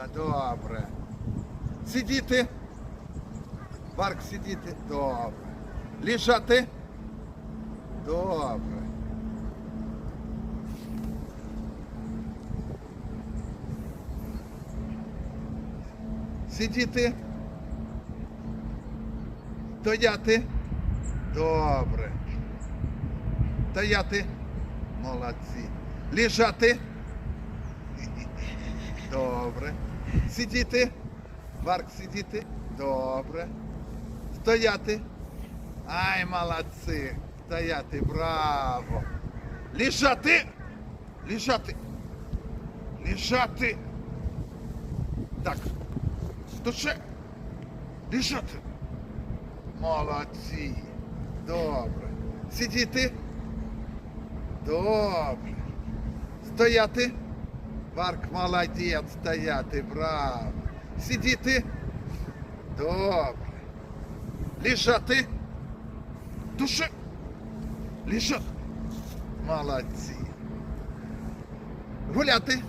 А, Добре. Сидіти. Марк, сидіти. Добре. Лежати. Добре. Сидіти. Стояти. Добре. Стояти. Молодці. Лежати. Добре. Сидіти. Марк, сидіти. Добре. Стояти. Ай, молодці. Стояти. Браво. Лежати. Лежати. Лежати. Так. Душе. Лежати. Молодці. Добре. Сидіти. Добре. Стояти. Марк, молодець, стояти, брав. Сидіти. Добре. Лежати. Душе. Лежати. Молодці. Гуляти.